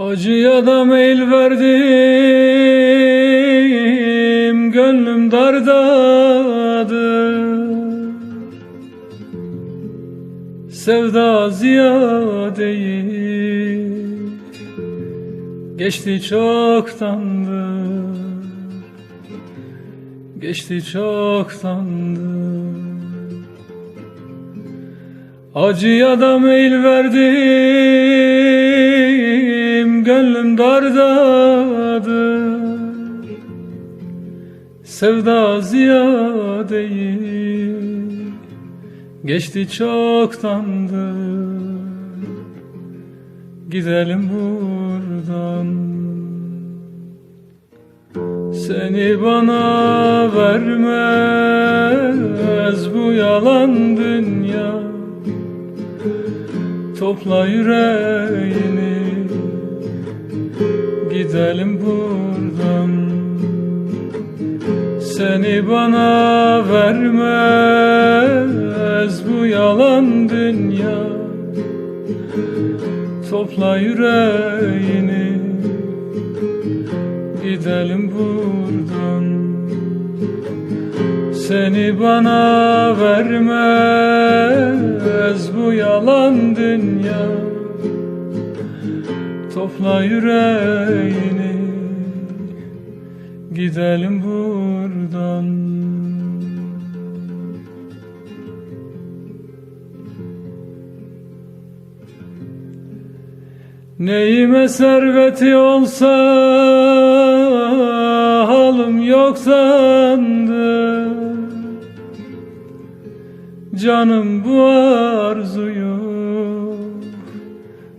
Acıya da meyil verdim, gönlüm dardadır. Sevda ziyadeyi geçti çoktandır. Geçti çoktandır. Acıya da meyil verdim, gönlüm dardadır. Sevda ziyadeyi geçti çoktandır. Gidelim buradan. Seni bana vermez bu yalan dünya Topla yüreğini Gidelim buradan. Seni bana vermez bu yalan dünya. Topla yüreğini Gidelim buradan. Seni bana vermez Topla yüreğini. Gidelim buradan. Neyime serveti olsa halım yok sandı Canım bu arzuyu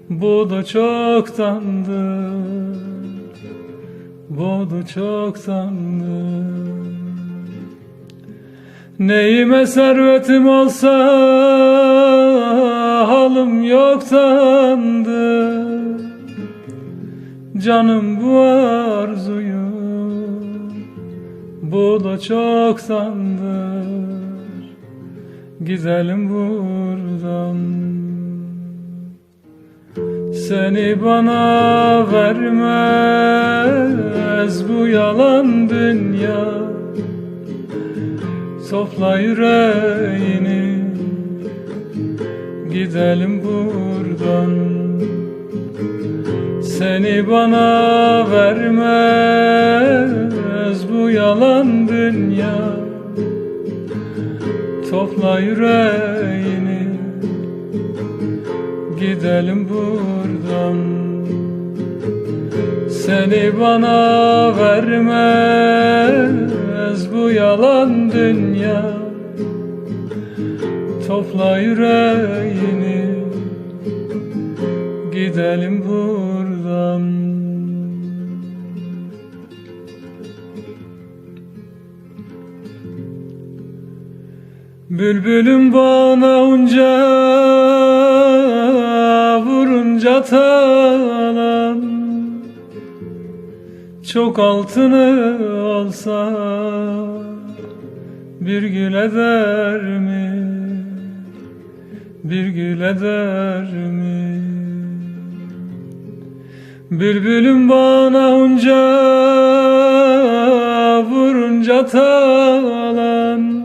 boğdu çoktandı Boğdu çoktandı Neyime servetim olsa halım yoktandı Canım bu arzuyu bu da çoktandır. Gidelim buradan Seni bana vermez bu yalan dünya. Topla yüreğini Gidelim buradan. Seni bana vermez bu yalan dünya. Topla yüreğini Gidelim buradan. Seni bana vermez bu yalan dünya. Topla yüreğini Gidelim buradan. Bülbülüm bana unca talan Çok altını alsa bir gül eder mi? Bir gül eder mi? Bülbülüm bana unca vurunca talan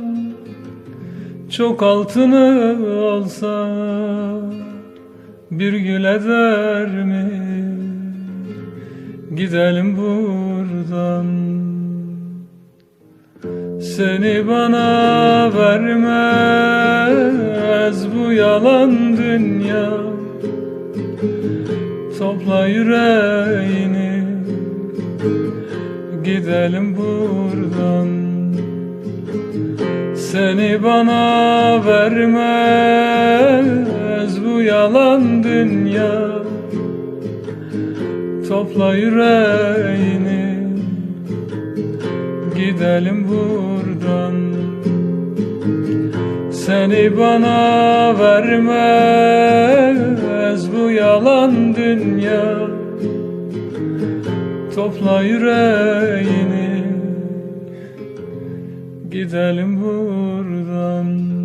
Çok altını alsa bir gül eder mi? Gidelim buradan. Seni bana vermez bu yalan dünya. Topla yüreğini. Gidelim buradan. Seni bana vermez yalan dünya. Topla yüreğini Gidelim buradan. Seni bana vermez bu yalan dünya. Topla yüreğini Gidelim buradan